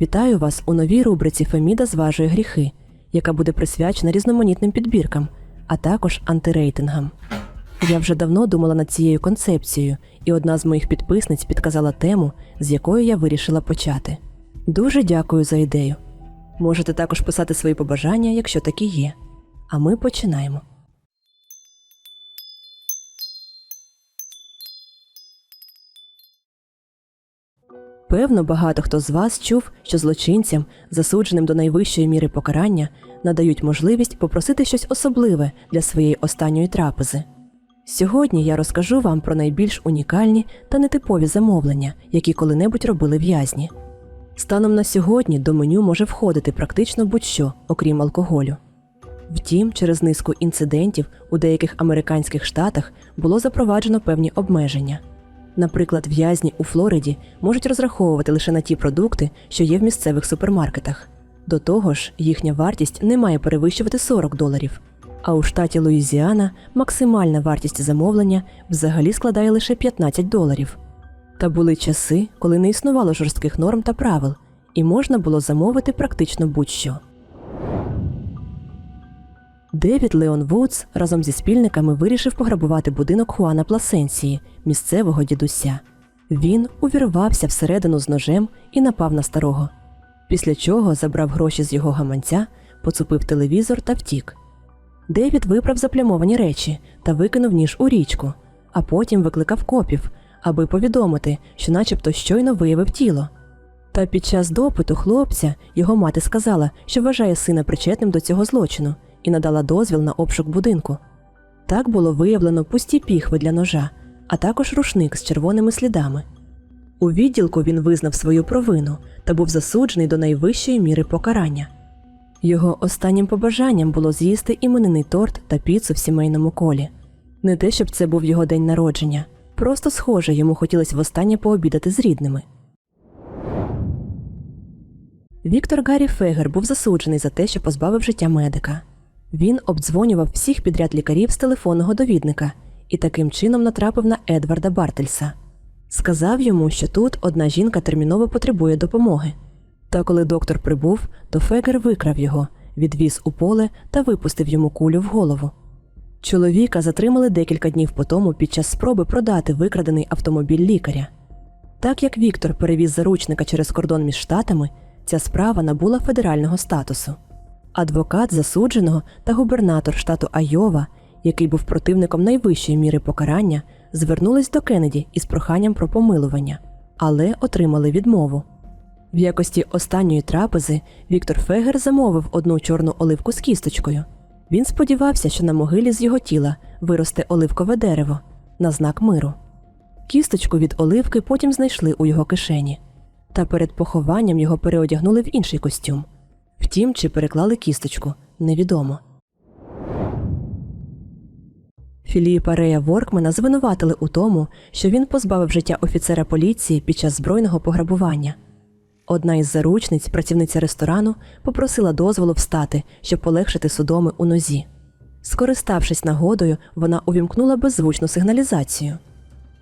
Вітаю вас у новій рубриці Феміда зважує гріхи, яка буде присвячена різноманітним підбіркам, а також антирейтингам. Я вже давно думала над цією концепцією, і одна з моїх підписниць підказала тему, з якої я вирішила почати. Дуже дякую за ідею. Можете також писати свої побажання, якщо такі є. А ми починаємо. Певно, багато хто з вас чув, що злочинцям, засудженим до найвищої міри покарання, надають можливість попросити щось особливе для своєї останньої трапези. Сьогодні я розкажу вам про найбільш унікальні та нетипові замовлення, які коли-небудь робили в'язні. Станом на сьогодні до меню може входити практично будь-що, окрім алкоголю. Втім, через низку інцидентів у деяких американських штатах було запроваджено певні обмеження. Наприклад, в'язні у Флориді можуть розраховувати лише на ті продукти, що є в місцевих супермаркетах. До того ж, їхня вартість не має перевищувати 40 доларів. А у штаті Луїзіана максимальна вартість замовлення взагалі складає лише 15 доларів. Та були часи, коли не існувало жорстких норм та правил, і можна було замовити практично будь-що. Девід Леон Вудс разом зі спільниками вирішив пограбувати будинок Хуана Пласенсії, місцевого дідуся. Він увірвався всередину з ножем і напав на старого. Після чого забрав гроші з його гаманця, поцупив телевізор та втік. Девід виправ заплямовані речі та викинув ніж у річку, а потім викликав копів, аби повідомити, що начебто щойно виявив тіло. Та під час допиту хлопця його мати сказала, що вважає сина причетним до цього злочину і надала дозвіл на обшук будинку. Так було виявлено пусті піхви для ножа, а також рушник з червоними слідами. У відділку він визнав свою провину та був засуджений до найвищої міри покарання. Його останнім побажанням було з'їсти іменинний торт та піцу в сімейному колі. Не те, щоб це був його день народження, просто схоже, йому хотілося востаннє пообідати з рідними. Віктор Гаррі Фегер був засуджений за те, що позбавив життя медика. Він обдзвонював всіх підряд лікарів з телефонного довідника і таким чином натрапив на Едварда Бартельса. Сказав йому, що тут одна жінка терміново потребує допомоги. Та коли доктор прибув, то Фегер викрав його, відвіз у поле та випустив йому кулю в голову. Чоловіка затримали декілька днів по тому під час спроби продати викрадений автомобіль лікаря. Так як Віктор перевіз заручника через кордон між штатами, ця справа набула федерального статусу. Адвокат засудженого та губернатор штату Айова, який був противником найвищої міри покарання, звернулись до Кеннеді із проханням про помилування, але отримали відмову. В якості останньої трапези Віктор Фегер замовив одну чорну оливку з кісточкою. Він сподівався, що на могилі з його тіла виросте оливкове дерево на знак миру. Кісточку від оливки потім знайшли у його кишені, та перед похованням його переодягнули в інший костюм. Втім, чи переклали кісточку, невідомо. Філіпа Рея Воркмена звинуватили у тому, що він позбавив життя офіцера поліції під час збройного пограбування. Одна із заручниць, працівниця ресторану, попросила дозволу встати, щоб полегшити судоми у нозі. Скориставшись нагодою, вона увімкнула беззвучну сигналізацію.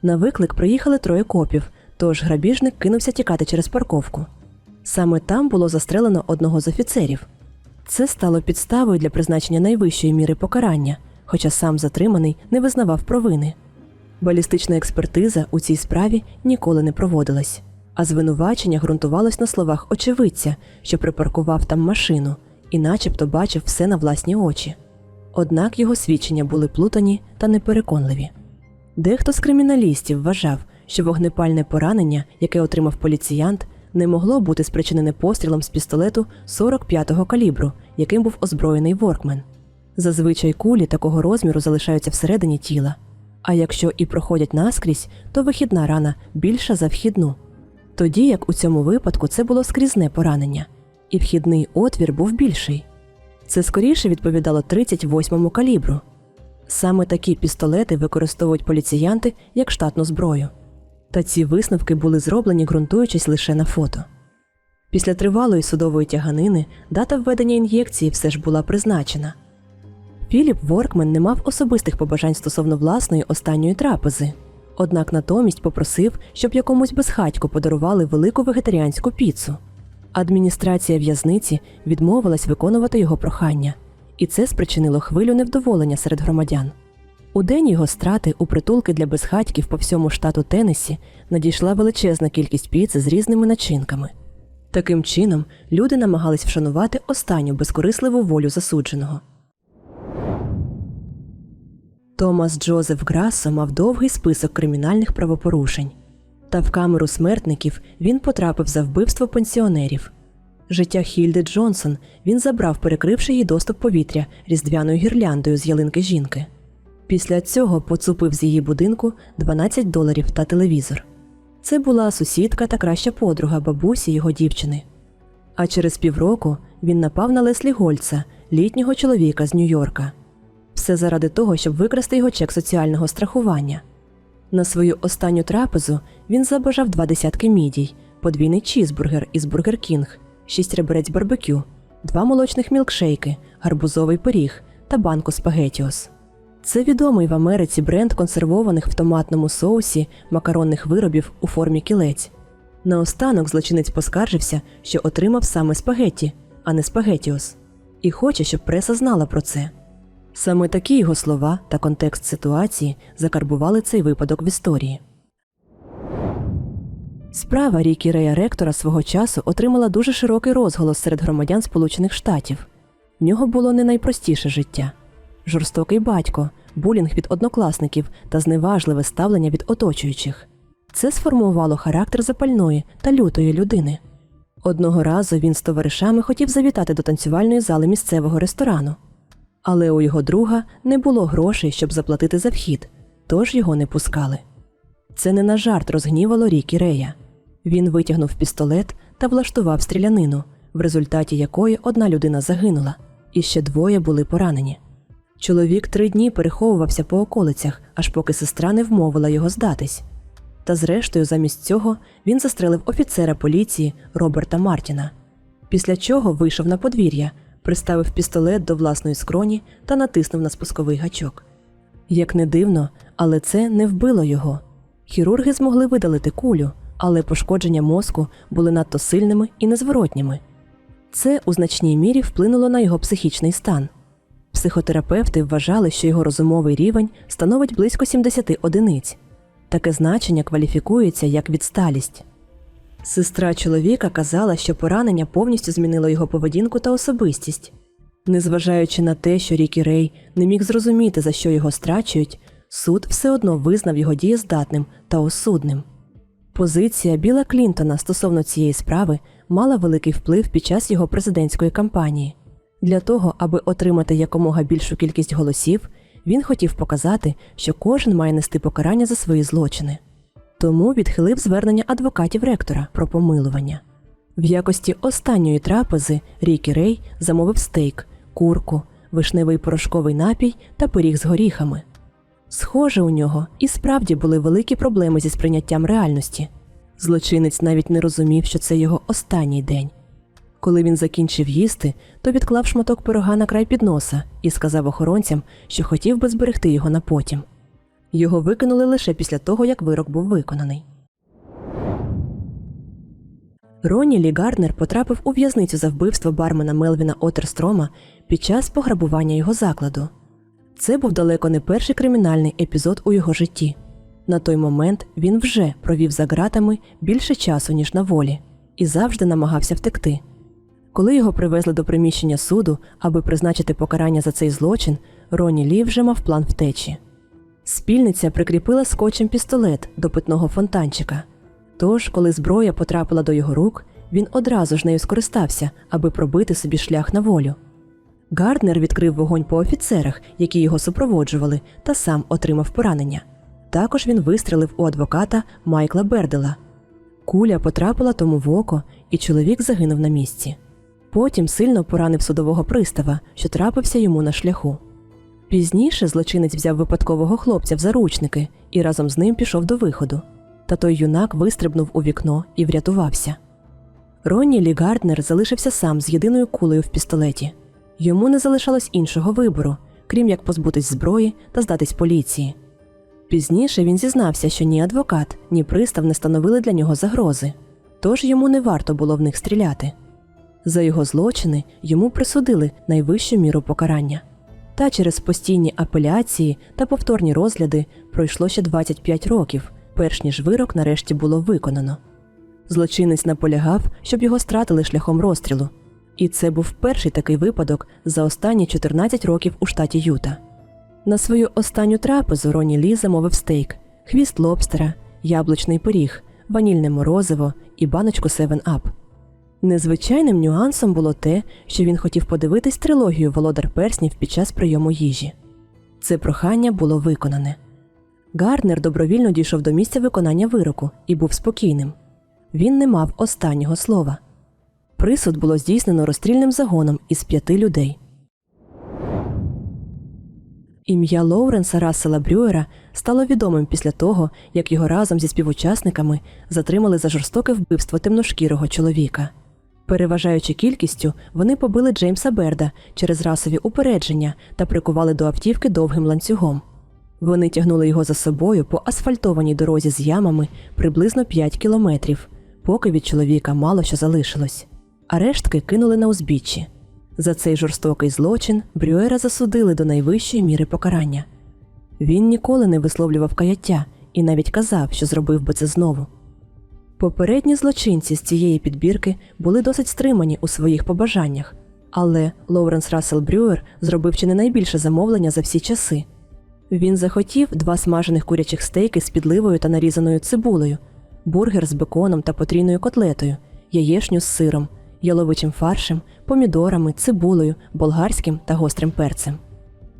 На виклик приїхали троє копів, тож грабіжник кинувся тікати через парковку. Саме там було застрелено одного з офіцерів. Це стало підставою для призначення найвищої міри покарання, хоча сам затриманий не визнавав провини. Балістична експертиза у цій справі ніколи не проводилась, а звинувачення ґрунтувалось на словах очевидця, що припаркував там машину і начебто бачив все на власні очі. Однак його свідчення були плутані та непереконливі. Дехто з криміналістів вважав, що вогнепальне поранення, яке отримав поліціянт, не могло бути спричинене пострілом з пістолету 45-го калібру, яким був озброєний Воркмен. Зазвичай кулі такого розміру залишаються всередині тіла. А якщо і проходять наскрізь, то вихідна рана більша за вхідну. Тоді як у цьому випадку це було скрізне поранення, і вхідний отвір був більший. Це скоріше відповідало 38-му калібру. Саме такі пістолети використовують поліціянти як штатну зброю. Та ці висновки були зроблені, ґрунтуючись лише на фото. Після тривалої судової тяганини дата введення ін'єкції все ж була призначена. Філіп Воркмен не мав особистих побажань стосовно власної останньої трапези, однак натомість попросив, щоб якомусь безхатьку подарували велику вегетаріанську піцу. Адміністрація в'язниці відмовилась виконувати його прохання, і це спричинило хвилю невдоволення серед громадян. У день його страти у притулки для безхатьків по всьому штату Теннессі надійшла величезна кількість піци з різними начинками. Таким чином, люди намагались вшанувати останню безкорисливу волю засудженого. Томас Джозеф Грассо мав довгий список кримінальних правопорушень. Та в камеру смертників він потрапив за вбивство пенсіонерів. Життя Хільди Джонсон він забрав, перекривши їй доступ повітря різдвяною гірляндою з ялинки жінки. Після цього поцупив з її будинку 12 доларів та телевізор. Це була сусідка та краща подруга бабусі його дівчини. А через півроку він напав на Леслі Гольца, літнього чоловіка з Нью-Йорка. Все заради того, щоб викрасти його чек соціального страхування. На свою останню трапезу він забажав два десятки мідій, подвійний чізбургер із Бургер Кінг, шість реберець барбекю, два молочних мілкшейки, гарбузовий пиріг та банку спагетіос. Це відомий в Америці бренд консервованих в томатному соусі макаронних виробів у формі кілець. Наостанок злочинець поскаржився, що отримав саме спагетті, а не спагетіос, і хоче, щоб преса знала про це. Саме такі його слова та контекст ситуації закарбували цей випадок в історії. Справа Рікі Рея Ректора свого часу отримала дуже широкий розголос серед громадян Сполучених Штатів. В нього було не найпростіше життя жорстокий батько, булінг від однокласників та зневажливе ставлення від оточуючих. Це сформувало характер запальної та лютої людини. Одного разу він з товаришами хотів завітати до танцювальної зали місцевого ресторану. Але у його друга не було грошей, щоб заплатити за вхід, тож його не пускали. Це не на жарт розгнівало Рікі Рея. Він витягнув пістолет та влаштував стрілянину, в результаті якої одна людина загинула, і ще двоє були поранені. Чоловік три дні переховувався по околицях, аж поки сестра не вмовила його здатись. Та зрештою, замість цього, він застрелив офіцера поліції Роберта Мартіна, після чого вийшов на подвір'я, приставив пістолет до власної скроні та натиснув на спусковий гачок. Як не дивно, але це не вбило його. Хірурги змогли видалити кулю, але пошкодження мозку були надто сильними і незворотніми. Це у значній мірі вплинуло на його психічний стан. Психотерапевти вважали, що його розумовий рівень становить близько 70 одиниць. Таке значення кваліфікується як відсталість. Сестра чоловіка казала, що поранення повністю змінило його поведінку та особистість. Незважаючи на те, що Рікі Рей не міг зрозуміти, за що його страчують, суд все одно визнав його дієздатним та осудним. Позиція Біла Клінтона стосовно цієї справи мала великий вплив під час його президентської кампанії. Для того, аби отримати якомога більшу кількість голосів, він хотів показати, що кожен має нести покарання за свої злочини. Тому відхилив звернення адвокатів ректора про помилування. В якості останньої трапези Рікі Рей замовив стейк, курку, вишневий порошковий напій та пиріг з горіхами. Схоже, у нього і справді були великі проблеми зі сприйняттям реальності. Злочинець навіть не розумів, що це його останній день. Коли він закінчив їсти, то відклав шматок пирога на край підноса і сказав охоронцям, що хотів би зберегти його на потім. Його викинули лише після того, як вирок був виконаний. Ронні Лі Гарднер потрапив у в'язницю за вбивство бармена Мелвіна Отерстрома під час пограбування його закладу. Це був далеко не перший кримінальний епізод у його житті. На той момент він вже провів за ґратами більше часу, ніж на волі, і завжди намагався втекти. Коли його привезли до приміщення суду, аби призначити покарання за цей злочин, Ронні Лі вже мав план втечі. Спільниця прикріпила скотчем пістолет до питного фонтанчика. Тож, коли зброя потрапила до його рук, він одразу ж нею скористався, аби пробити собі шлях на волю. Гарднер відкрив вогонь по офіцерах, які його супроводжували, та сам отримав поранення. Також він вистрелив у адвоката Майкла Бердела. Куля потрапила тому в око, і чоловік загинув на місці. Потім сильно поранив судового пристава, що трапився йому на шляху. Пізніше злочинець взяв випадкового хлопця в заручники і разом з ним пішов до виходу. Та той юнак вистрибнув у вікно і врятувався. Ронні Лі Гарднер залишився сам з єдиною кулею в пістолеті. Йому не залишалось іншого вибору, крім як позбутись зброї та здатись поліції. Пізніше він зізнався, що ні адвокат, ні пристав не становили для нього загрози, тож йому не варто було в них стріляти. За його злочини йому присудили найвищу міру покарання. Та через постійні апеляції та повторні розгляди пройшло ще 25 років, перш ніж вирок нарешті було виконано. Злочинець наполягав, щоб його стратили шляхом розстрілу. І це був перший такий випадок за останні 14 років у штаті Юта. На свою останню трапезу Роні Лі замовив стейк, хвіст лобстера, яблучний пиріг, ванільне морозиво і баночку 7-Up. Незвичайним нюансом було те, що він хотів подивитись трилогію Володар перснів під час прийому їжі. Це прохання було виконане. Гарднер добровільно дійшов до місця виконання вироку і був спокійним. Він не мав останнього слова. Присуд було здійснено розстрільним загоном із п'яти людей. Ім'я Лоуренса Рассела Брюера стало відомим після того, як його разом зі співучасниками затримали за жорстоке вбивство темношкірого чоловіка. Переважаючи кількістю, вони побили Джеймса Берда через расові упередження та прикували до автівки довгим ланцюгом. Вони тягнули його за собою по асфальтованій дорозі з ямами приблизно 5 кілометрів, поки від чоловіка мало що залишилось. А рештки кинули на узбіччі. За цей жорстокий злочин Брюера засудили до найвищої міри покарання. Він ніколи не висловлював каяття і навіть казав, що зробив би це знову. Попередні злочинці з цієї підбірки були досить стримані у своїх побажаннях, але Лоуренс Рассел Брюер зробив чи не найбільше замовлення за всі часи. Він захотів два смажених курячих стейки з підливою та нарізаною цибулею, бургер з беконом та потрійною котлетою, яєшню з сиром, яловичим фаршем, помідорами, цибулею, болгарським та гострим перцем.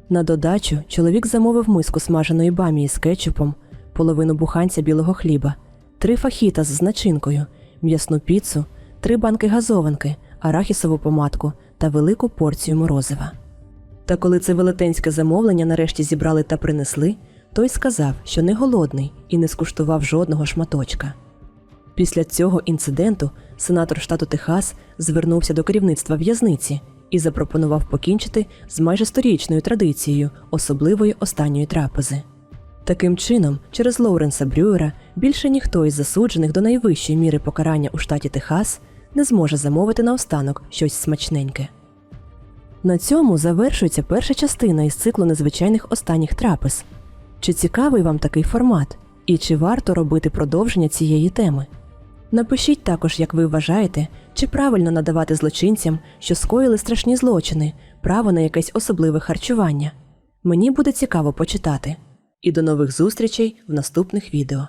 На додачу чоловік замовив миску смаженої бамії з кетчупом, половину буханця білого хліба, три фахіта з начинкою, м'ясну піцу, три банки газованки, арахісову помадку та велику порцію морозива. Та коли це велетенське замовлення нарешті зібрали та принесли, той сказав, що не голодний і не скуштував жодного шматочка. Після цього інциденту сенатор штату Техас звернувся до керівництва в'язниці і запропонував покінчити з майже сторічною традицією особливої останньої трапези. Таким чином, через Лоуренса Брюера більше ніхто із засуджених до найвищої міри покарання у штаті Техас не зможе замовити наостанок щось смачненьке. На цьому завершується перша частина із циклу незвичайних останніх трапез. Чи цікавий вам такий формат? І чи варто робити продовження цієї теми? Напишіть також, як ви вважаєте, чи правильно надавати злочинцям, що скоїли страшні злочини, право на якесь особливе харчування. Мені буде цікаво почитати. І до нових зустрічей в наступних відео.